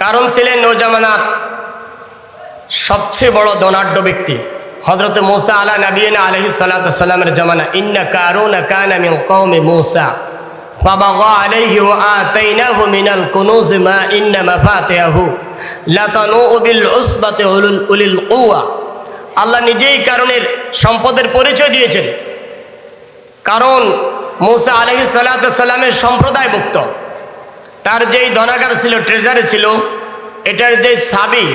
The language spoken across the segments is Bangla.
কারণ ছিলেন নৌজামানার সবচেয়ে বড় ধনাঢ্য ব্যক্তি হজরত মুসা আলা নবীনা আলহি সাল্লামের জমানা ইন্না কারুন কানা মিন কওমি মুসা فبغى عليه وآتيناه من الكنوز ما إن مفاتحه لتنوء بالعصبة أولي- أولي القوة আল্লাহ নিজেই কারণের সম্পদের পরিচয় দিয়েছেন কারণ মুসা আলহি সাল্লামের সম্প্রদায়ভুক্ত তার যেই ধনাগার ছিল ট্রেজারে ছিল, এটার যে ছাবি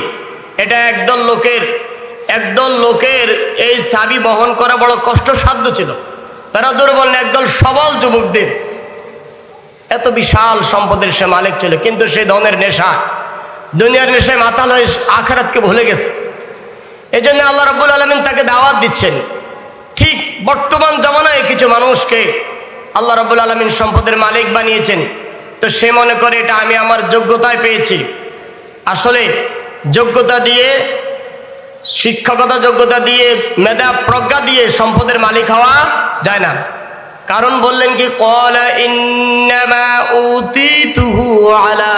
এটা একদল লোকের একদল লোকের এই ছাবি বহন করা বড় কষ্টসাধ্য ছিল। তারা দুর্বল একদল সবল যুবকদের। এত বিশাল সম্পদের সে মালিক ছিল, কিন্তু সে ধনের নেশা, দুনিয়ার নেশায় মাতাল হয়ে আখারাতকে ভুলে গেছে। এই জন্য আল্লাহ রব্বুল আলমিন তাকে দাওয়াত দিচ্ছেন। ঠিক বর্তমান জমানায় কিছু মানুষকে আল্লাহ রব্বুল আলমিন সম্পদের মালিক বানিয়েছেন। তো সে মনে করে এটা আমি আমার যোগ্যতায় পেয়েছি। আসলে যোগ্যতা দিয়ে, শিক্ষকতা যোগ্যতা দিয়ে, মেধা প্রজ্ঞা দিয়ে সম্পদের মালিক হওয়া যায় না। কারণ বললেন কি, কলা ইন্নামা উতিতুহু আলা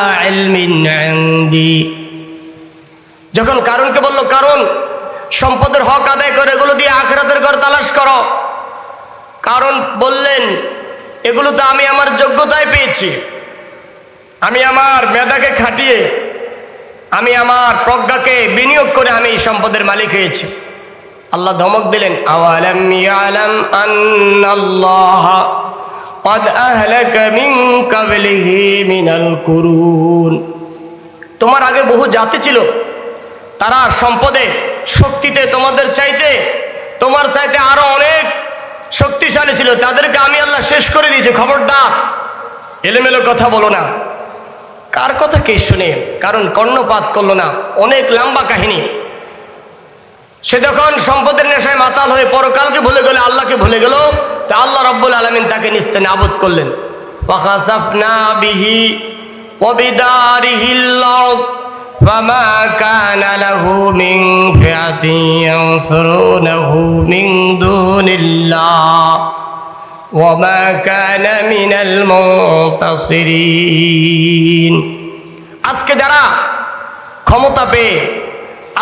যখন কারণকে বলল কারণ সম্পদের হক আদায় করে, এগুলো দিয়ে আখরাতের ঘর তালাশ করো। কারণ বললেন, এগুলো তো আমি আমার যোগ্যতায় পেয়েছি। আমি আমার মেধাকে খাটিয়ে আমি আমার প্রজ্ঞাকে বিনিয়োগ করে আমি এই সম্পদের মালিক হয়েছি আল্লাহ ধমক দিলেন আওয়ালাম ইয়ালাম আন্নাল্লাহ قد أهلك من قبله من القرون তোমার আগে বহু জাতি ছিল তারা সম্পদে শক্তিতে তোমাদের চাইতে তোমার চাইতে আরো অনেক শক্তিশালী ছিল তাদেরকে আমি আল্লাহ শেষ করে দিয়েছি খবরদার এলোমেলো কথা বলো না কার কথা কে শুনে? কারণ কর্ণপাত করল না। অনেক লম্বা কাহিনী। সে যখন সম্পদের নেশায় মাতাল হয়ে পরকালকে ভুলে গেল, আল্লাহকে ভুলে গেল, তা আল্লাহ রব্বুল আলমিন তাকে নিস্তেন আবদ করলেন। বিহি وما كان من المنتصرين আজকে যারা ক্ষমতা পেয়ে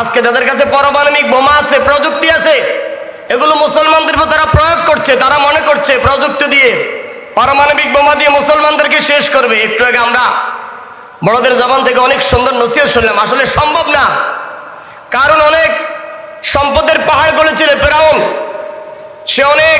আজকে যাদের কাছে পারমাণবিক বোমা আছে প্রযুক্তি আছে এগুলো মুসলমানদের উপর তারা প্রয়োগ করছে তারা মনে করছে প্রযুক্তি দিয়ে পারমাণবিক বোমা দিয়ে মুসলমানদেরকে শেষ করবে একটু আগে আমরা বড়দের জবান থেকে অনেক সুন্দর নসিহত শুনলাম আসলে সম্ভব না কারণ অনেক সম্পদের পাহাড় গড়েছিল ফেরাউন সে অনেক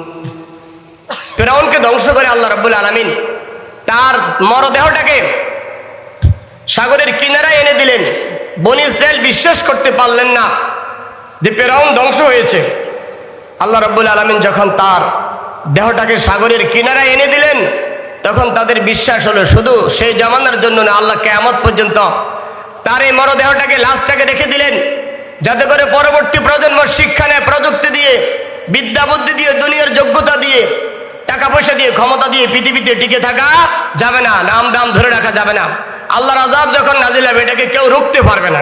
ফেরাউনকে ধ্বংস করে আল্লাহ রাব্বুল আলামিন তার মরদেহটাকে সাগরের কিনারায় এনে দিলেন। বনি ইসরায়েল বিশ্বাস করতে পারলেন না যে ফেরাউন ধ্বংস হয়েছে। আল্লাহ রাব্বুল আলামিন যখন তার দেহটাকে সাগরের কিনারায় এনে দিলেন, তখন তাদের বিশ্বাস হলো, শুধু সেই জামানার জন্য না, আল্লাহ কেয়ামত পর্যন্ত তার এই মরদেহটাকে লাশটাকে রেখে দিলেন। যাতে করে পরবর্তী প্রজন্ম শিক্ষা নেয়, প্রযুক্তি দিয়ে, বিদ্যা বুদ্ধি দিয়ে, দুনিয়ার যোগ্যতা দিয়ে টাকা পয়সা দিয়ে, ক্ষমতা দিয়ে পৃথিবীতে টিকে থাকা যাবে না, নাম দাম ধরে রাখা যাবে না। আল্লাহর আজাব যখন নাজিল হবে, এটাকে কেউ রুখতে পারবে না।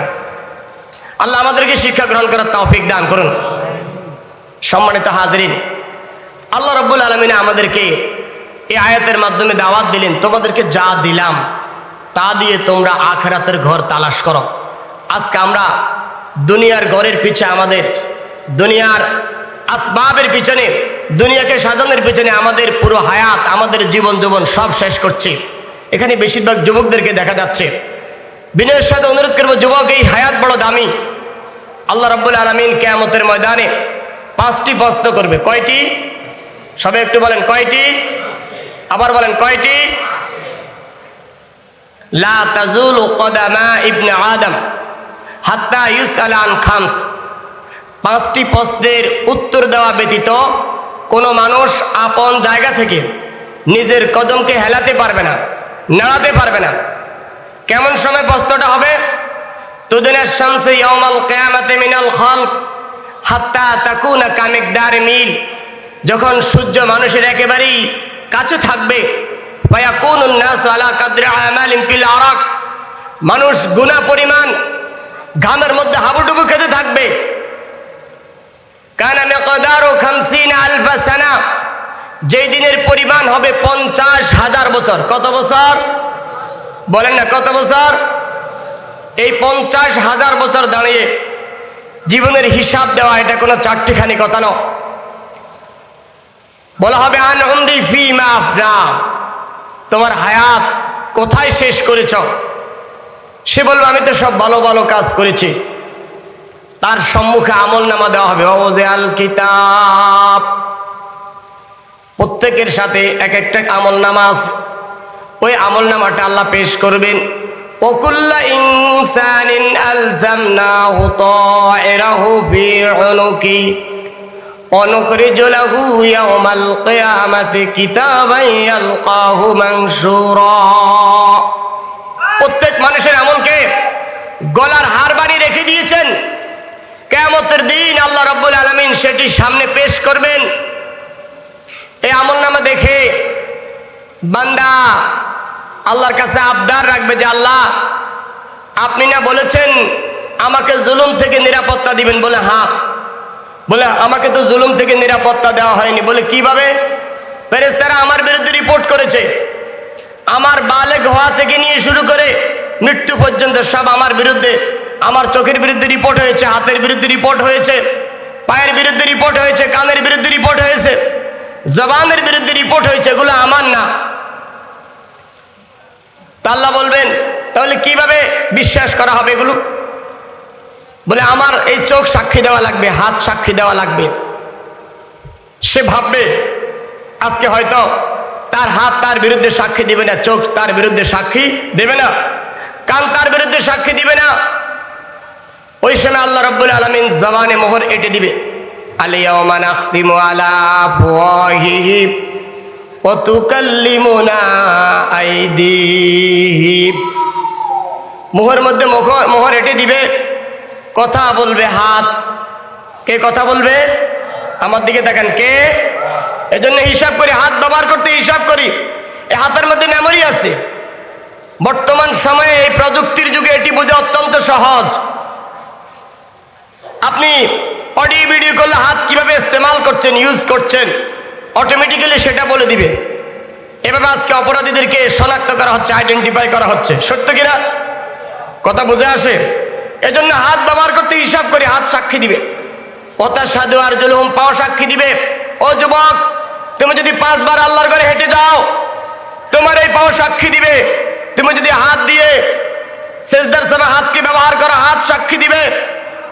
আল্লাহ আমাদেরকে শিক্ষা গ্রহণ করার তৌফিক দান করুন। সম্মানিত হাজরিন, আল্লাহ রব্বুল আলমিনে আমাদেরকে এই আয়াতের মাধ্যমে দাওয়াত দিলেন, তোমাদেরকে যা দিলাম, তা দিয়ে তোমরা আখেরাতের ঘর তালাশ করো। আজকে আমরা দুনিয়ার ঘরের পিছে, আমাদের দুনিয়ার আসবাবের পিছনে দুনিয়াকে সাজানোর পিছনে আমাদের পুরো হায়াত, আমাদের জীবন জীবন সব শেষ করছি। এখানে বেশিরভাগ যুবকদেরকে দেখা যাচ্ছে। বিনয়ের সাথে অনুরোধ করব, যুবক, এই হায়াত বড় দামি। আল্লাহ রাব্বুল আলমিন কেয়ামতের ময়দানে পাঁচটি প্রশ্ন করবে। কয়টি? সবে একটু বলেন, কয়টি? আবার বলেন, কয়টি? ইবনে আদম আন খামস। পাঁচটি প্রশ্নের উত্তর দেওয়া ব্যতীত কোনো মানুষ আপন জায়গা থেকে নিজের কদমকে হেলাতে পারবে না, নাড়াতে পারবে না। কেমন সময় প্রশ্নটা হবে? তুদিনা শামস ইয়াউমাল কিয়ামাতি মিনাল খালক হাত্তা তাকুনা কামিকদার মিল। যখন সূর্য মানুষের একেবারেই কাছে থাকবে মানুষ গুণা পরিমাণ ঘামের মধ্যে হাবুডুবু খেতে থাকবে। কানা মেকদারু খামসিন আলফা সানা। যেই দিনের পরিমাণ হবে পঞ্চাশ হাজার বছর। কত বছর? বলেন না, কত বছর? এই পঞ্চাশ হাজার বছর দাঁড়িয়ে জীবনের হিসাব দেওয়া এটা কোনো চারটিখানি কথা নয়। বলা হবে, আন উমরি ফি মাফ না তোমার হায়াত কোথায় শেষ করেছ? সে বলবে, আমি তো সব ভালো ভালো কাজ করেছি। তার সম্মুখে আমল নামা দেওয়া হবে অবজে আল কিতাব প্রত্যেকের সাথে এক একটা আমল নামা আছে ওই আমল নামাটা আল্লাহ পেশ করবেন ওকুল্লা ইনসানিন আলজামনাহু তায়রাহু ফি উনুকি ونخرج له يوم القيامة كتابا يلقاه منشورا প্রত্যেক মানুষের আমলকে গলার হার বাড়ি রেখে দিয়েছেন কেমতের দিন আল্লাহ রব্বুল আলমিন সেটি সামনে পেশ করবেন। এই আমল নামা দেখে বান্দা আল্লাহর কাছে আবদার রাখবে যে, আল্লাহ, আপনি না বলেছেন আমাকে জুলুম থেকে নিরাপত্তা দিবেন? বলে হ্যাঁ। বলে, আমাকে তো জুলুম থেকে নিরাপত্তা দেওয়া হয়নি। বলে, কীভাবে? ফেরেস্তারা আমার বিরুদ্ধে রিপোর্ট করেছে। আমার বালেগ হওয়া থেকে নিয়ে শুরু করে মৃত্যু পর্যন্ত সব আমার বিরুদ্ধে আমার চোখের বিরুদ্ধে রিপোর্ট হয়েছে, হাতের বিরুদ্ধে রিপোর্ট হয়েছে, পায়ের বিরুদ্ধে রিপোর্ট হয়েছে, কানের বিরুদ্ধে রিপোর্ট হয়েছে, জবানের বিরুদ্ধে রিপোর্ট হয়েছে, এগুলো আমার না। তাল্লা বলবেন, তাহলে কীভাবে বিশ্বাস করা হবে এগুলো? বলে আমার এই চোখ সাক্ষী দেওয়া লাগবে, হাত সাক্ষী দেওয়া লাগবে। সে ভাববে, আজকে হয়তো তার হাত তার বিরুদ্ধে সাক্ষী দিবে না, চোখ তার বিরুদ্ধে সাক্ষী দেবে না, কান তার বিরুদ্ধে সাক্ষী দিবে না। ওই সময় আল্লাহ রব্বুল আলমিন জবানে মোহর এঁটে দিবে। আলা মোহর মধ্যে মোহর মোহর এঁটে দিবে। কথা বলবে হাত। কে কথা বলবে? আমার দিকে দেখেন, কে? এজন্য হিসাব করি, হাত ব্যবহার করতে হিসাব করি। এই হাতের মধ্যে মেমোরি আছে। বর্তমান সময়ে এই প্রযুক্তির যুগে এটি বোঝা অত্যন্ত সহজ। আপনি অডিও ভিডিও করলে হাত কীভাবে ইস্তেমাল করছেন ইউজ করছেন অটোমেটিক্যালি সেটা বলে দিবে। এভাবে আজকে অপরাধীদেরকে শনাক্ত করা হচ্ছে আইডেন্টিফাই করা হচ্ছে। সত্য কিনা? কথা বুঝে আসে? এজন্য হাত ব্যবহার করতে হিসাব করে হাত সাক্ষী দিবে। ওতা সাধু আর জলুম পাও সাক্ষী দিবে। ও যুবক, তুমি যদি পাঁচবার আল্লাহর ঘরে হেঁটে যাও, তোমার এই পাও সাক্ষী দিবে। তুমি যদি হাত দিয়ে শেষদার সময় হাতকে ব্যবহার করো, হাত সাক্ষী দিবে।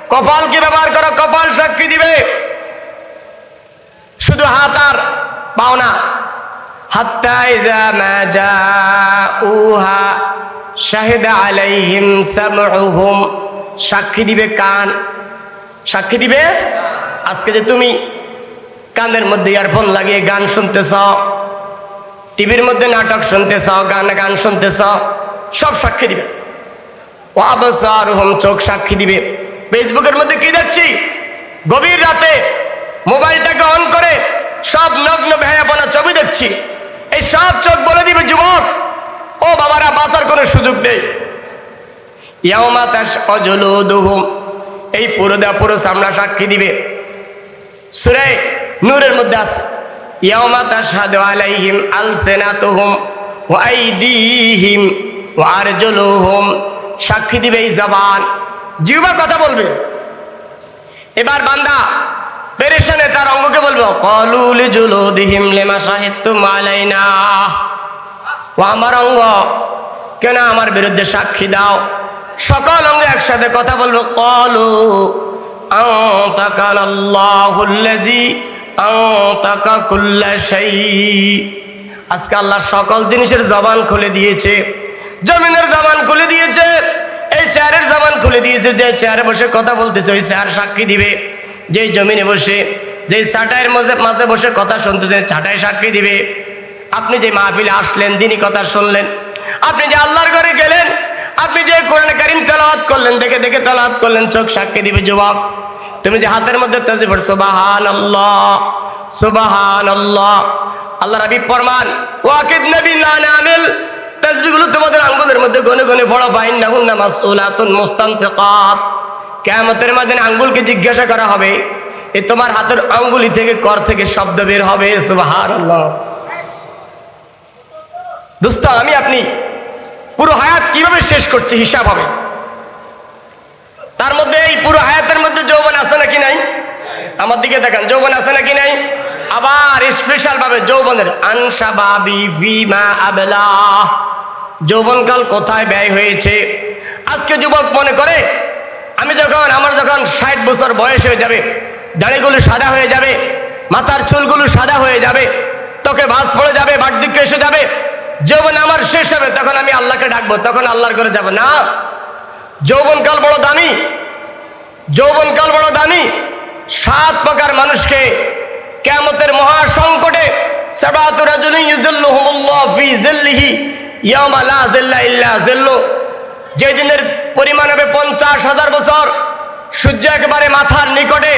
কপালকে ব্যবহার করো? কপাল সাক্ষী দিবে। শুধু হাত আর পাও না। সাক্ষী দিবে কান। সাক্ষী দিবে? আজকে যে তুমি কানের মধ্যে ইয়ারফোন লাগিয়ে গান শুনতেছ, টিভির মধ্যে নাটক শুনতেছ, গান গান শুনতেছ, সব সাক্ষী দিবে। ওয়াবসারুহুম চোখ সাক্ষী দিবে। ফেসবুকের মধ্যে কি দেখছি? গভীর রাতে মোবাইলটাকে অন করে সব নগ্ন ভেয়াপনা ছবি দেখছি। এই সব চোখ বলে দিবে যুবক। ও বাবারা, বাঁচার কোনো সুযোগ নেই। এই পুরো সামনা সাক্ষী দিবে। সুরে নূরের মধ্যে আছে। সাক্ষী দিবে এই জবান। জিহ্বা কথা বলবে। এবার বান্দা পেরেশানে তার অঙ্গকে বলব কলুল জুলুদিহিম লিমা শাহিদতুম আলাইনা। ও আমার অঙ্গ, কেন আমার বিরুদ্ধে সাক্ষী দাও? সকল অঙ্গ একসাথে কথা বলব, কলু আজকে আল্লাহ সকল জিনিসের জবান খুলে দিয়েছে, জমিনের জবান খুলে দিয়েছে। এই চেয়ারের জামান খুলে দিয়েছে, যে চেয়ারে বসে কথা বলতেছে, ওই চেয়ার সাক্ষী দিবে। যে জমিনে বসে যে চাটাইয়ের মাঝে মাঝে বসে কথা শুনতেছেন চাটাই সাক্ষী দিবে। আপনি যে মাহফিলে আসলেন, দিনই কথা শুনলেন। আপনি যে আল্লাহর ঘরে গেলেন, আপনি যে কোরআন কারিম তেলাওয়াত করলেন, দেখে দেখে তেলাওয়াত করলেন, চোখ সাক্ষী দিবে যুবক। তুমি যে হাতের মধ্যে তাজি পড়ছো বাহান আল্লাহ সুবাহান আল্লাহ আল্লাহ রাবি ফরমান, ওয়াকিদ নবী না নামিল তাসবিগুলো তোমাদের আঙ্গুলের মধ্যে গনে গনে পড়ো বাইন না হুন্না মাসউলাতুন মুস্তানতিকাত। কিয়ামতের মাদিন আঙ্গুলকে জিজ্ঞাসা করা হবে, এ তোমার হাতের আঙ্গুলি থেকে কর থেকে শব্দ বের হবে, সুবহানাল্লাহ। দোস্ত, আমি আপনি পুরো হায়াত কীভাবে শেষ করছি হিসাব হবে। তার মধ্যে এই পুরো হায়াতের মধ্যে যৌবন আছে নাকি নাই? আমার দিকে দেখেন, যৌবন আছে নাকি নাই? আবার স্পেশাল ভাবে যৌবনের আনসাবাবি বিমা আবেলা। যৌবনকাল কোথায় ব্যয় হয়েছে? আজকে যুবক মনে করে, আমি যখন, আমার যখন ষাট বছর বয়স হয়ে যাবে, দাড়িগুলো সাদা হয়ে যাবে, মাথার চুলগুলো সাদা হয়ে যাবে তোকে বাস পড়ে যাবে, বার্ধক্য এসে যাবে, যৌবন আমার শেষ হবে, তখন আমি আল্লাহকে ডাকবো, তখন আল্লাহর করে যাব। না, যৌবনকাল বড় দামি, যৌবনকাল বড় দামি, সাত প্রকার মানুষকে কেমতের যে দিনের পরিমাণ হবে পঞ্চাশ হাজার বছর। সূর্য একেবারে মাথার নিকটে।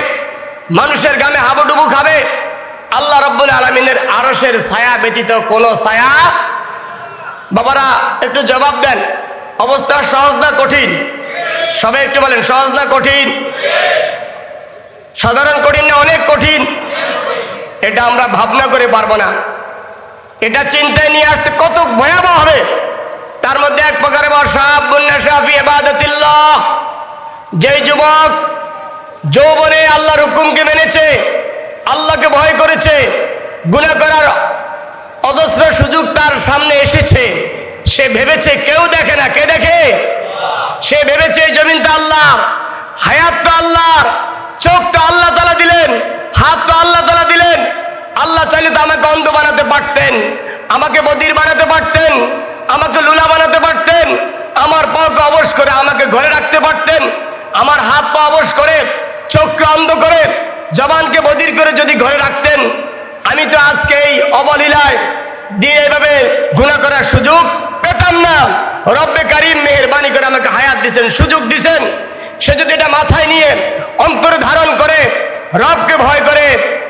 মানুষের গামে হাবুডুবু খাবে। আল্লাহ রব্বুল আলমিনের আরসের ছায়া ব্যতীত কোনো ছায়া বাবারা, একটু জবাব দেন। অবস্থা সহজ না কঠিন? সবাই একটু বলেন, সহজ না কঠিন? সাধারণ কঠিন না অনেক কঠিন? এটা আমরা ভাবনা করে পারব না। এটা চিন্তায় নিয়ে আসতে কত ভয়াবহ হবে। তার মধ্যে এক প্রকারে যে যুবক যৌবনে আল্লাহর হুকুমকে মেনেছে, আল্লাহকে ভয় করেছে গুণা করার অজস্র সুযোগ তার সামনে এসেছে, সে ভেবেছে কেউ দেখে না। কে দেখে? সে ভেবেছে এই জমিন তো আল্লাহর, হায়াত তো আল্লাহর, চোখ তো আল্লাহ তালা দিলেন, হাত তো আল্লাহ তালা আল্লাহ চাইলে তো আমাকে অন্ধ বানাতে পারতেন, আমাকে বদির বানাতে পারতেন, আমাকে লুলা বানাতে পারতেন, আমার পাকে অবশ করে আমাকে ঘরে রাখতে পারতেন, আমার হাত পা অবশ করে চোখকে অন্ধ করে জবানকে বদির করে যদি ঘরে রাখতেন, আমি তো আজকে এই অবলীলায় দিয়ে এভাবে গুণা করার সুযোগ পেতাম না। রব্বে কারিম মেহরবানি করে আমাকে হায়াত দিছেন সুযোগ দিছেন সে যদি এটা মাথায় নিয়ে অন্তর ধারণ করে, রবকে ভয় করে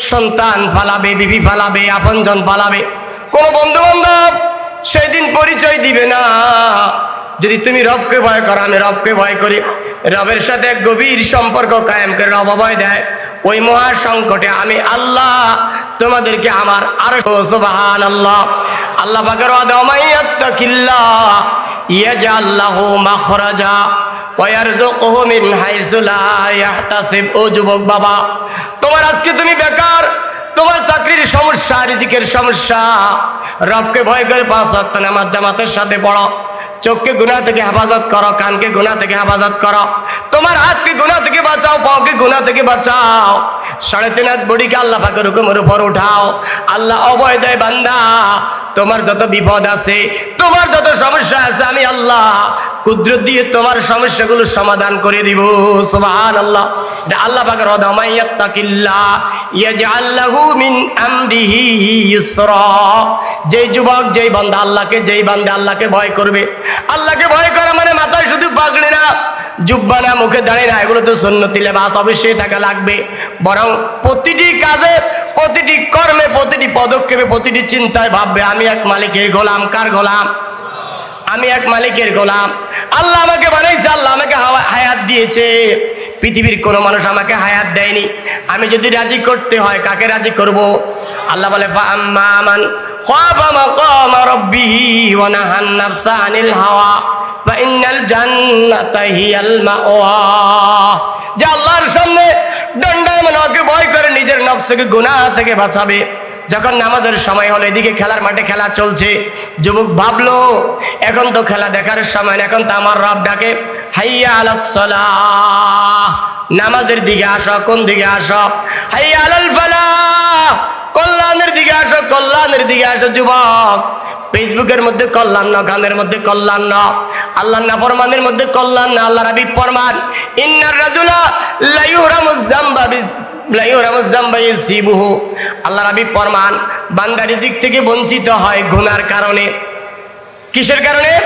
সন্তান পালাবে বিবি পালাবে আপনজন পালাবে। কোনো বন্ধু বান্ধব সেদিন পরিচয় দিবে না। যদি তুমি রবকে ভয় করো, আমি রবকে ভয় করি। রবের সাথে গভীর সম্পর্ক কায়েম করে রব ভয় দেয়। ওই মহা সংকটে আমি আল্লাহ তোমাদেরকে আমার আরও আল্লাহ আল্লাহ পাকের অদমাইয়াত্তাকিল্লা ইয়াজাল্লাহু মাখরাজা ওয়ারযুকুহু মিন হাইসু লা ইয়াহতাসিব ও যুবক বাবা, তোমার আজকে তুমি বেকার, তোমার চাকরির সমস্যা, রিজিকের সমস্যা। রবকে ভয় করে পাঁচ নামাজ জামাতের সাথে পড়ো। চোখকে গুনাহ থেকে হেফাজত করো কানকে গুণা থেকে হেফাজত করো। তোমার হাতকে গুনাহ থেকে বাঁচাও পাওকে গুনাহ থেকে বাঁচাও? সাড়ে তিন হাত বডিকে আল্লাহ পাকের হুকুমের উপর উঠাও। আল্লাহ অভয় দেয় বান্দা, তোমার যত বিপদ আছে, তোমার যত সমস্যা আছে, আমি আল্লাহ কুদরত দিয়ে তোমার সমস্যাগুলো সমাধান করে দিব। সুবহান আল্লাহ এটা আল্লাহ পাকের রদামাইয়াত্তাকিল্লাহ ইয়াজআল্লাহু মিন আমরিহি ইউসরা। যেই যুবক, যেই বান্দা আল্লাহকে, যেই বান্দা আল্লাহকে ভয় করবে। আল্লাহকে ভয় করা মানে মাথায় শুধু পাগড়ি না, জুব্বা না মুখে দাঁড়িয়ে না, এগুলো তো সুন্নতি, লেবাস, অবশ্যই টাকা লাগবে। বরং প্রতিটি কাজে, প্রতিটি কর্মে, প্রতিটি পদক্ষেপে, প্রতিটি চিন্তায় ভাববে, আমি এক মালিকের গোলাম, কার গোলাম? আমি এক মালিকের গোলাম। আল্লাহ আমাকে বানাইছে, আল্লাহ আমাকে হায়াত দিয়েছে। পৃথিবীর কোনো মানুষ আমাকে হায়াত দেয়নি। আমি যদি রাজি করতে হয়, কাকে রাজি করব? আল্লাহ বলে হাওয়া যে আল্লাহর সামনে দণ্ডায়মান হকে ভয় করে নিজের নফসকে গুনাহ থেকে বাঁচাবে। যখন নামাজের সময় হলো এদিকে খেলার মাঠে খেলা চলছে। যুবক ভাবলো এখন তো খেলা দেখার সময় না, এখন তো আমার রব ডাকে হাইয়া আলাসলা নামাজের দিকে আসো কোন দিকে আসো? হাইয়া আলাল ফালাহ। কল্যাণের দিকে আসো, কল্যাণের দিকে আসো যুবক। ফেসবুকের মধ্যে কল্যাণ না গানের মধ্যে কল্যাণ না আল্লাহ না ফরমানের মধ্যে কল্যাণ না আল্লাহ রাবি ফরমান। ইন্নার রাজুলা লাইউরামুজ জাম্বা বিস- লাইউরামুজ জাম্বা ইউসিবুহু। আল্লাহ রাবি ফরমান বান্দা রিজিক থেকে বঞ্চিত হয় গুনার কারণে। কিসের কারণে?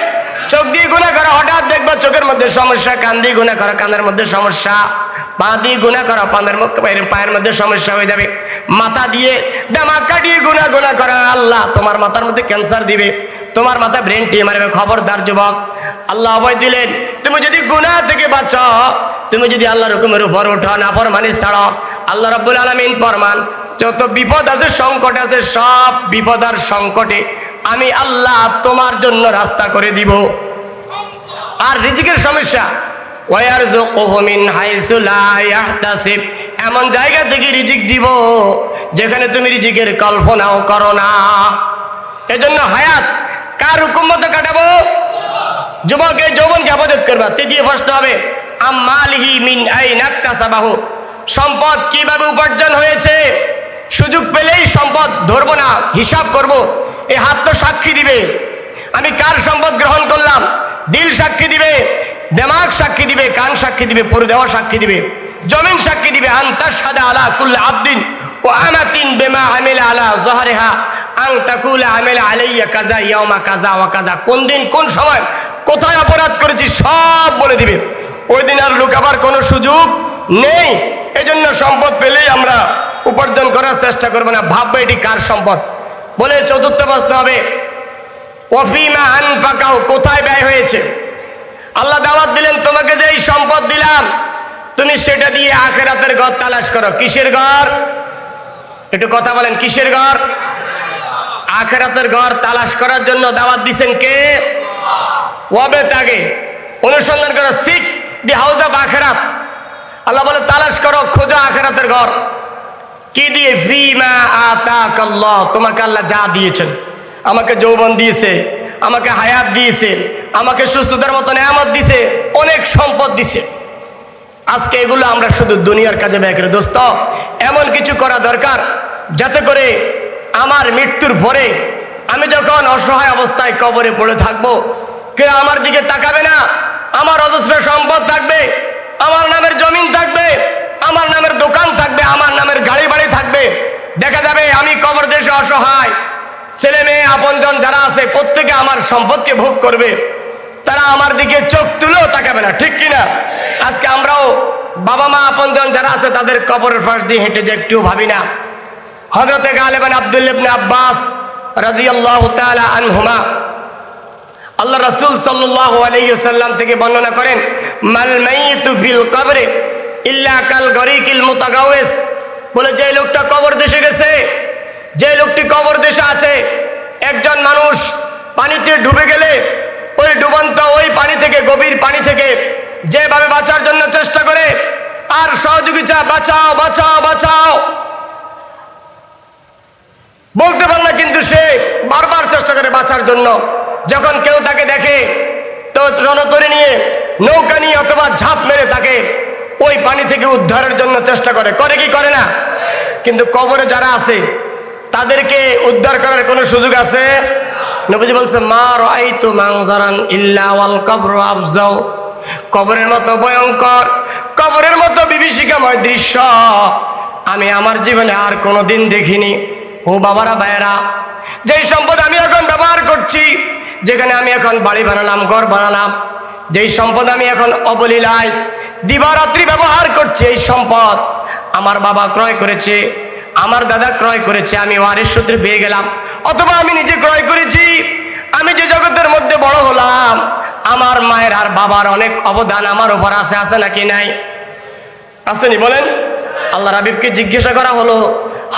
চোখ দিয়ে গুণা করা, হঠাৎ চোখের মধ্যে সমস্যা কান দিয়ে গুণা করা, কানের মধ্যে সমস্যা, পা দিয়ে গুণা করা, পানের পায়ের- মধ্যে সমস্যা হয়ে যাবে। মাথা দিয়ে দামাক কাটিয়ে গুণা গুণা করা, আল্লাহ তোমার মাথার মধ্যে ক্যান্সার দিবে। তোমার মাথা ব্রেন টিয়ে মারবে খবরদার যুবক, আল্লাহ অভয় দিলেন, তুমি যদি গুণা থেকে বাঁচো, তুমি যদি আল্লাহ রকমের উপর উঠো না পর মানে ছাড়ো, আল্লাহ রব্বুল আলমিন ফরমান, যত বিপদ আছে, সংকট আছে, সব বিপদ আর সংকটে আমি আল্লাহ তোমার জন্য রাস্তা করে দিব। আর রিজিকের সমস্যা। মিন এমন জায়গা থেকে রিজিক দিব যেখানে তুমি রিজিকের কল্পনাও করো না। এজন্য হায়াত কার হুকুম মতো কাটাবো? যুবক, এই যৌবনকে আবাদত করবা। তৃতীয় প্রশ্ন হবে, আম্মালিহি মিন আইনাক্তাসাবাহু সম্পদ কীভাবে উপার্জন হয়েছে? সুযোগ পেলেই সম্পদ ধরবো না, হিসাব করব। এই হাত তো সাক্ষী দিবে। আমি কার সম্পদ গ্রহণ করলাম? দিল সাক্ষী দিবে, দেমাগ সাক্ষী দিবে, কান সাক্ষী দিবে পরিদেহ সাক্ষী দিবে, জমিন সাক্ষী দিবে আন্তা সাদা আলা কুল্লা আব্দিন, ও আমাতিন বেমা আমিল আলা জহরেহা আং তাকুল আমিল আলাইয়া কাজা ইয়ামা কাজা ওয়া কাজা। কোন দিন, কোন সময়, কোথায় অপরাধ করেছি সব বলে দিবে। ওই দিন আর লুকাবার কোনো সুযোগ নেই। এজন্য সম্পদ পেলেই আমরা উপার্জন করার চেষ্টা করব না। ভাববো এটি কার সম্পদ? বলে চতুর্থ প্রশ্ন হবে ওফিমা আন পাকাও কোথায় ব্যয় হয়েছে? আল্লাহ দাওয়াত দিলেন, তোমাকে যে এই সম্পদ দিলাম, তুমি সেটা দিয়ে আখেরাতের ঘর তালাশ করো। কিসের ঘর? একটু কথা বলেন, কিসের ঘর? আখেরাতের ঘর তালাশ করার জন্য দাওয়াত দিছেন কে? ওয়াবে তাগে। অনুসন্ধান করো, সিক দি হাউস অফ আখেরাত। আল্লাহ বলে, তালাশ করো, খোঁজো আখেরাতের ঘর। কি দিয়ে? ফিমা আল্লাহ তোমাকে আল্লাহ যা দিয়েছেন। আমাকে যৌবন দিয়েছে, আমাকে হায়াত দিয়েছে, আমাকে সুস্থতার মতো নেয়ামত দিছে অনেক সম্পদ দিছে আজকে এগুলো আমরা শুধু দুনিয়ার কাজে ব্যয় করি দোস্ত, এমন কিছু করা দরকার যাতে করে আমার মৃত্যুর পরে আমি যখন অসহায় অবস্থায় কবরে পড়ে থাকব, কেউ আমার দিকে তাকাবে না, আমার অজস্র সম্পদ থাকবে, আমার নামের জমিন থাকবে, আমার নামের দোকান থাকবে, আমার নামের গাড়ি বাড়ি থাকবে। দেখা যাবে আমি কবর দেশে অসহায় ছেলে মেয়ে, আপনজন যারা আছে, প্রত্যেকে আমার সম্পদকে ভোগ করবে। তারা আমার দিকে চোখ তুলেও তাকাবে না, ঠিক কিনা? আজকে আমরাও বাবা মা, আপনজন যারা আছে, তাদের কবরের ফাঁস দিয়ে হেঁটে যে একটু ভাবি না। হজরতে গালেবান আব্দুল্লিবনে আব্বাস রাজিয়াল্লাহ তাআলা আনহুমা, আল্লাহ রাসূল ওয়াসাল্লাম থেকে বর্ণনা করেন ফিল কবরে ইল্লা কাল গরিকিল বলে, যে লোকটা কবর দেশে গেছে যে লোকটি কবর দেশে আছে, একজন মানুষ পানিতে ডুবে গেলে ওই ডুবন্ত ওই পানি থেকে, গভীর পানি থেকে যেভাবে বাঁচার জন্য চেষ্টা করে আর সহযোগিতা বাঁচাও বাঁচাও বাঁচাও। বলতে পারে না কিন্তু সে বারবার চেষ্টা করে বাঁচার জন্য। যখন কেউ তাকে দেখে, তো রণতরে নিয়ে নৌকা নিয়ে অথবা ঝাঁপ মেরে তাকে ওই পানি থেকে উদ্ধারের জন্য চেষ্টা করে। করে কি, করে না? কিন্তু কবরে যারা আছে তাদেরকে উদ্ধার করার কোনো সুযোগ আছে? নবীজি বলছে, মা রাই তো মাংজারান ইল্লা ওয়াল কবর আফজাও কবরের মতো ভয়ঙ্কর, কবরের মতো বিভীষিকাময় দৃশ্য আমি আমার জীবনে আর কোনোদিন দেখিনি। ও বাবারা, ভাইয়েরা, যেই সম্পদ আমি এখন ব্যবহার করছি, যেখানে আমি এখন বাড়ি বানালাম, ঘর বানালাম, যেই সম্পদ আমি এখন অবলীলায় দিবারাত্রি ব্যবহার করছি, এই সম্পদ আমার বাবা ক্রয় করেছে। আমার দাদা ক্রয় করেছে, আমি ওয়ারিস সূত্রে পেয়ে গেলাম। অথবা আমি নিজে ক্রয় করেছি। আমি যে জগতের মধ্যে বড় হলাম, আমার মায়ের আর বাবার অনেক অবদান আমার উপর আছে আছে নাকি নাই? আসেনি বলেন। আল্লাহ রাবিবকে জিজ্ঞাসা করা হলো,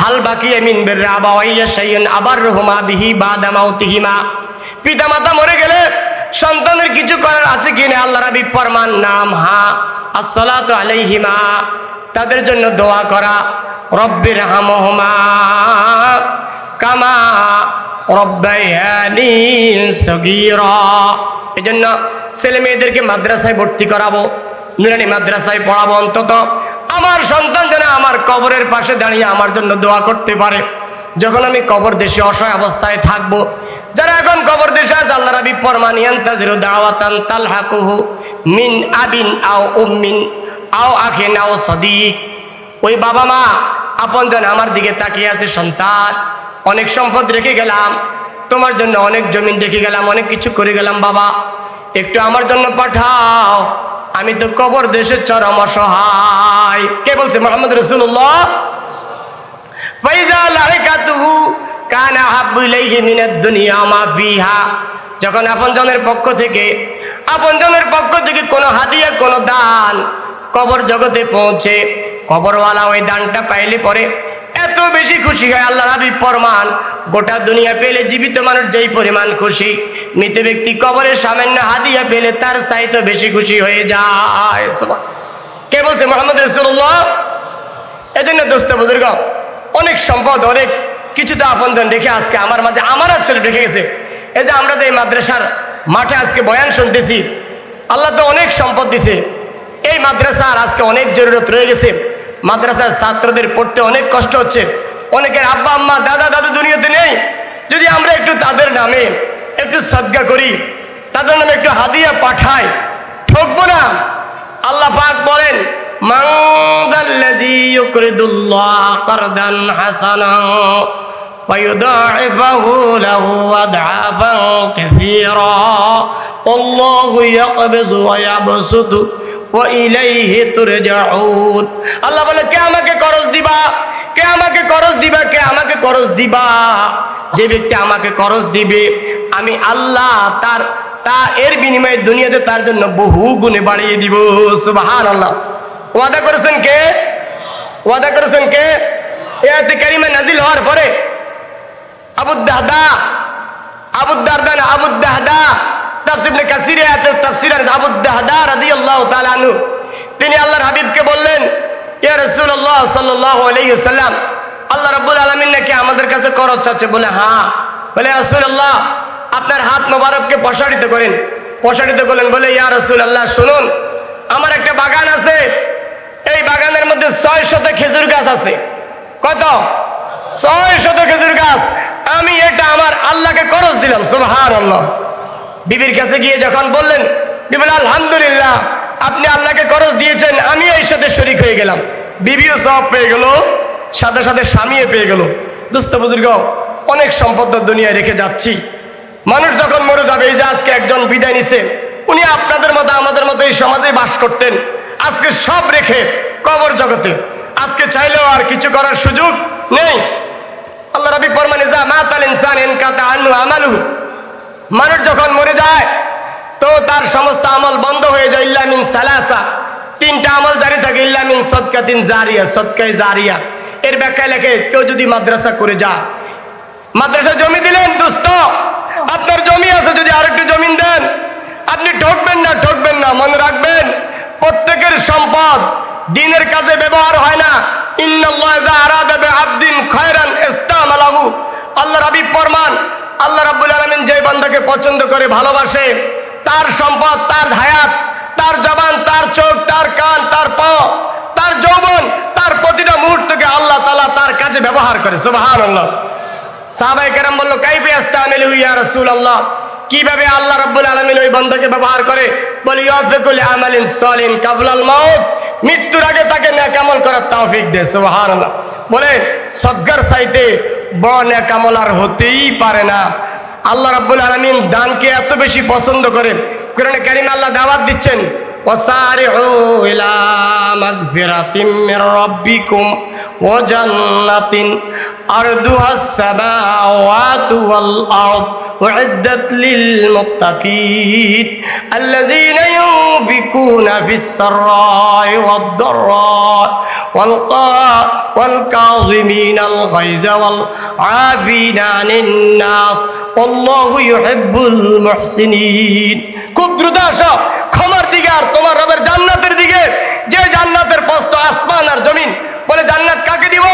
হাল বাকি এমিন বের আবা ওয়াইয়া শাইয়্যান আবার রহুমা বিহি বা দামাউতিহিমা পিতা মাতা মরে গেলে সন্তানের কিছু করার আছে কি না? আল্লাহ রাবিব ফরমান, নাম, হা, আসসালাতু আলাইহিমা। তাদের জন্য দোয়া করা রব্বির হামহমা কামা রব্বায়ানি সগীরা। এজন্য ছেলে মেয়েদেরকে মাদ্রাসায় ভর্তি করাবো। নুরানি মাদ্রাসায় পড়াবো অন্তত। আমার সন্তান যেন আমার কবরের পাশে দাঁড়িয়ে আমার জন্য দোয়া করতে পারে। যখন আমি কবর দেশে অসহায় অবস্থায় থাকব, যারা এখন কবর দেশে আছে, আল্লাহ রাবি পরমানিয়ান তাজিরু দাওয়াতান তালহাকুহু মিন আবিন আও উম্মিন আও আখিন আও সদিক। ওই বাবা মা আপনজন আমার দিকে তাকিয়ে আছে, সন্তান। অনেক সম্পদ রেখে গেলাম। তোমার জন্য অনেক জমিন রেখে গেলাম, অনেক কিছু করে গেলাম, বাবা। একটু আমার জন্য পাঠাও। আমি তো কবর দেশের চরম অসহায়। কে বলছে? মোহাম্মদ রসুল্লাহ কানা হাব্বু ইলাইহি মিনাদ দুনিয়া মা যখন আপনজনের পক্ষ থেকে আপনজনের পক্ষ থেকে কোনো হাদিয়া, কোনো দান কবর জগতে পৌঁছে। কবরওয়ালা ওই দানটা পাইলে পরে এত বেশি খুশি হয় আল্লাহ হাবিব ফরমান, গোটা দুনিয়া পেলে জীবিত মানুষ যেই পরিমাণ খুশি। মৃত ব্যক্তি কবরের সামান্য হাদিয়া পেলে তার চাইতে বেশি খুশি হয়ে যায়। কে বলছে মোহাম্মদ রসুল্লাহ এজন্য দোস্ত বুজুর্গ, অনেক সম্পদ, অনেক কিছু তো আপনজন রেখে আজকে আমার মাঝে আমার আসলে রেখে গেছে। এই যে আমরা যে মাদ্রাসার মাঠে আজকে বয়ান শুনতেছি, আল্লাহ তো অনেক সম্পদ দিছে। এই মাদ্রাসার আজকে অনেক জরুরত রয়ে গেছে। মাদ্রাসার ছাত্রদের পড়তে অনেক কষ্ট হচ্ছে। অনেকের আব্বা, আম্মা, দাদা, দাদু দুনিয়াতে নেই। যদি আমরা একটু তাদের নামে একটু সদ্গা করি, তাদের নামে একটু হাদিয়া পাঠাই, ঠকবো না। আল্লাহ পাক বলেন من ও ইলাইহি তুরজাউন। আল্লাহ বলে, কে আমাকে করজ দিবা? কে আমাকে করজ দিবা? কে আমাকে করজ দিবা? যে ব্যক্তি আমাকে করজ দিবে, আমি আল্লাহ তার, তা এর বিনিময়ে দুনিয়াতে তার জন্য বহু গুণে বাড়িয়ে দিব। সুবহানাল্লাহ। ওয়াদা করেছেন কে? ওয়াদা করেছেন কে? এতে কারিমা নাজিল হওয়ার পরে আবুদ্দাহদা আবুদ্দারদান আবুদ্দাহদা তাফসির ইবনে কাসির আয়াতে তাফসির আবুদ্দাহদা রাদিয়াল্লাহু তাআলা তিনি আল্লাহর হাবিবকে বললেন, ইয়া রাসূলুল্লাহ সাল্লাল্লাহু আলাইহি ওয়াসাল্লাম, আল্লাহ রাব্বুল আলামিন নাকি আমাদের কাছে করজ চাচ্ছে? বলে হ্যাঁ। বলে রাসূলুল্লাহ, আপনার হাত মোবারককে প্রসারিত করেন। প্রসারিত করলেন, বলে, ইয়া রসুল আল্লাহ শুনুন, আমার একটা বাগান আছে। এই বাগানের মধ্যে ছয় শত খেজুর গাছ আছে। কত? ছয় শত খেজুর গাছ। আমি এটা আমার আল্লাহকে করজ দিলাম সুবহান আল্লাহ বিবির কাছে গিয়ে যখন বললেন বিবি বলে, আলহামদুলিল্লাহ আপনি আল্লাহকে করজ দিয়েছেন আমি এর সাথে শরিক হয়ে গেলাম। বিবিও সব পেয়ে গেল সাথে সাথে স্বামীও পেয়ে গেল। দুস্থ বুজুর্গ অনেক সম্পদ দুনিয়ায় রেখে যাচ্ছি। মানুষ যখন মরে যাবে এই যে আজকে একজন বিদায় নিছে উনি আপনাদের মতো আমাদের মতো এই সমাজে বাস করতেন। আজকে সব রেখে কবর জগতে। আজকে চাইলেও আর কিছু করার সুযোগ নেই। আল্লাহ রবি পরমানে যা মা ইনসান এনকাতা আনু আমালু মানুষ যখন মরে যায়, তো তার সমস্ত আমল বন্ধ হয়ে যায়। ইল্লামিন সালাসা। তিনটা আমল জারি থাকে। ইল্লামিন সৎকাতিন জারিয়া সৎকাই জারিয়া। এর ব্যাখ্যায় লেখে, কেউ যদি মাদ্রাসা করে যা। মাদ্রাসা জমি দিলেন, দোস্ত। আপনার জমি আছে, যদি আরেকটু জমিন দেন। আপনি ঠকবেন না ঠকবেন না, মনে রাখবেন, প্রত্যেকের সম্পদ দিনের কাজে ব্যবহার হয় না। আল্লাহ রাবি ফরমান আল্লাহ রাব্বুল আলামিন যে বান্দাকে পছন্দ করে, ভালোবাসে, তার সম্পদ, তার হায়াত, তার জবান, তার চোখ, তার কান, তার পা, তার যৌবন, তার প্রতিটা মুহূর্তকে আল্লাহ তাআলা তার কাজে ব্যবহার করে। সুবহানাল্লাহ। সাহাবাই কেরাম বলল, কাইফে আস্তামিল ইয়া রাসূলুল্লাহ? কীভাবে আল্লাহ রাব্বুল আলামিন ওই বন্ধাকে ব্যবহার করে? বলি, ইয়াফিকুল আমালিন সালিন কাবলাল মাউত। মৃত্যুর আগে তাকে নেক আমল করার তৌফিক দে, সুবহানাল্লাহ। বলে, সদগার চাইতে বড় কামলার হতেই পারে না। আল্লাহ রাব্বুল আলামিন দানকে এত বেশি পছন্দ করে। কোরআনে কারিমে আল্লাহ দাওয়াত দিচ্ছেন وسارعوا إلى مغفرة من ربكم وجنة. أرضها السماوات والأرض أعدت للمتقين الذين ينفقون في السراء والضراء والكاظمين الغيظ والعافين عن الناس. والله يحب المحسنين. كبر داشا خمر দিকে আর তোমার রবের জান্নাতের দিকে, যে জান্নাতের পস্ত আসমান আর জমিন, বলে জান্নাত কাকে দিব?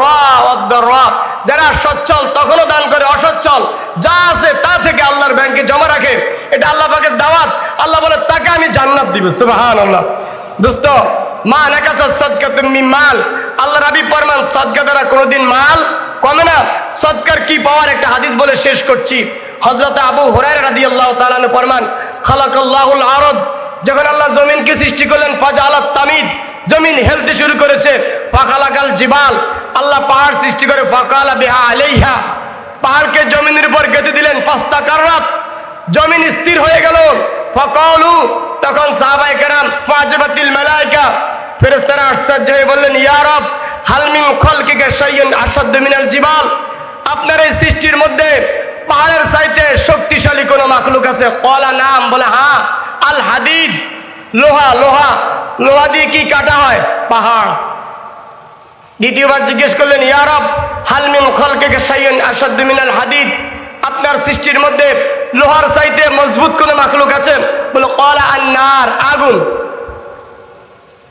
ওয়াদ-দাররা যারা সচ্ছল তখনও দান করে অসচ্ছল, যা আছে তা থেকে আল্লাহর ব্যাংকে জমা রাখে। এটা আল্লাহ পাকের দাওয়াত। আল্লাহ বলে, তাকে আমি জান্নাত দিব, সুবহানাল্লাহ। দোস্ত মা নাকাসা সদকা তুমি মাল। আল্লাহ রাবি ফরমান, সদকা দ্বারা কোনোদিন মাল কমে না। সদকার কি পাওয়ার একটা হাদিস বলে শেষ করছি। হজরত আবু হুরায়রা রাদিয়াল্লাহু তাআলা ফরমান, খালাকাল্লাহুল আরদ, যখন আল্লাহ জমিনকে সৃষ্টি করলেন ফাজা আল্লাহ তামিদ, জমিন হেলতে শুরু করেছে ফাঁকালাকাল জিবাল। আল্লাহ পাহাড় সৃষ্টি করে, ফাঁকালা বেহা আলাইহা। পাহাড়কে জমিনের উপর গেঁথে দিলেন পাস্তা কাররাত জমিন স্থির হয়ে গেল। ফকালু, তখন সাহাবাই কেরাম, ফাজবাতিল মালাইকা ফেরেশতারা আশ্চর্য হয়ে বললেন, ইয়া রব হালমিন খলকিকে শাইয়ুন আসাদ্দ মিনাল জিবাল। আপনার এই সৃষ্টির মধ্যে পাহাড়ের সাইতে শক্তিশালী কোনো মাখলুক আছে? কলা, নাম। বলে হ্যাঁ আল হাদিদ। লোহা লোহা। লোহা দিয়ে কি কাটা হয়? পাহাড়। দ্বিতীয়বার জিজ্ঞেস করলেন ইয়ারব হালমিন খলকে সাইয়ন আসাদ্দ মিনাল হাদিদ? আপনার সৃষ্টির মধ্যে লোহার সাইতে মজবুত কোনো মাখলুক আছে? বলে, কলা আন্নার, আগুন।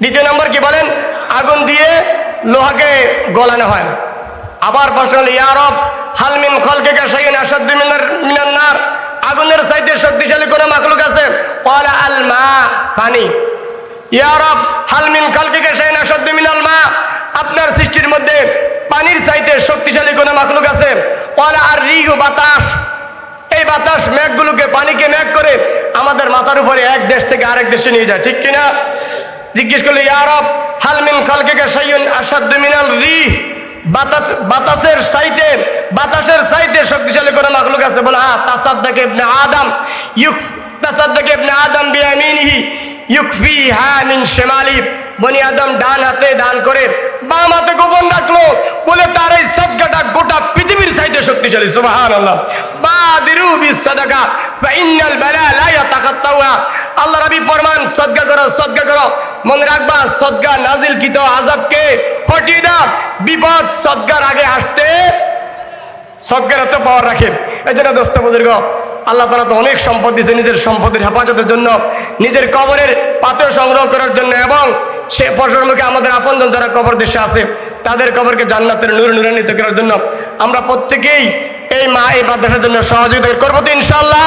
দ্বিতীয় নম্বর কি বলেন? আগুন দিয়ে লোহাকে গলানো হয়। আবার প্রশ্ন হলো ইয়ারব হালমিন খলকে সাইয়ন আসাদ্দ মিনার মিনার নার আগুনের সাইতে শক্তিশালী কোনো মাখলুক আছে? কলা আল মা, পানি। ইয়ারব হালমিন খালকে শাইন আসাদ্দ মিনাল মা। আপনার সৃষ্টির মধ্যে পানির চাইতে শক্তিশালী কোনো মাখলুক আছে? কলা আর রিহ বাতাস। এই বাতাস মেঘগুলোকে পানিকে মেঘ করে আমাদের মাথার উপরে এক দেশ থেকে আরেক দেশে নিয়ে যায়। ঠিক কিনা? জিজ্ঞেস করলে ইয়ারব হালমিন খালকে শাইন আসাদ্দ মিনাল রি বাতাস, বাতাসের সাইতে বাতাসের সাইতে শক্তিশালী কোনো মাখলুক আছে? বলে হ্যাঁ তাসাদ্দাকে ইবনে আদম, ইউক, তাসাদ্দাকে ইবনে আদম বিয়ামিনিহি ইউকফি হ্যাঁ মিন শেমালি বনি আদম ডান হাতে দান করে বাম হাতে গোপন রাখল। বলে তার এই সদকাটা গোটা পৃথিবীর সাইতে শক্তিশালী সুবাহান আল্লাহ বাদিরু বিস সাদাকা ফা ইন্নাল বালা লা ইয়াতাখাত্তাওয়া আল্লাহ রাবি ফরমান সদকা করো সদকা করো। মনে রাখবা সদকা নাজিল কিত আযাবকে হটিয়ে দাও। বিপদ সদকার আগে আসতে সদকার এত পাওয়ার রাখেন এই জন্য দোস্ত বুজুর্গ আল্লাহ তালা তো অনেক সম্পদ দিয়েছে নিজের সম্পদের হেফাজতের জন্য, নিজের কবরের পাত্র সংগ্রহ করার জন্য এবং সে ফসলমুখে আমাদের আপনজন যারা কবর দেশে আছে, তাদের কবরকে জান্নাতের নূর নূরান্বিত করার জন্য আমরা প্রত্যেকেই এই মা এই মাদ্রাসার জন্য সহযোগিতা করব তো ইনশাল্লাহ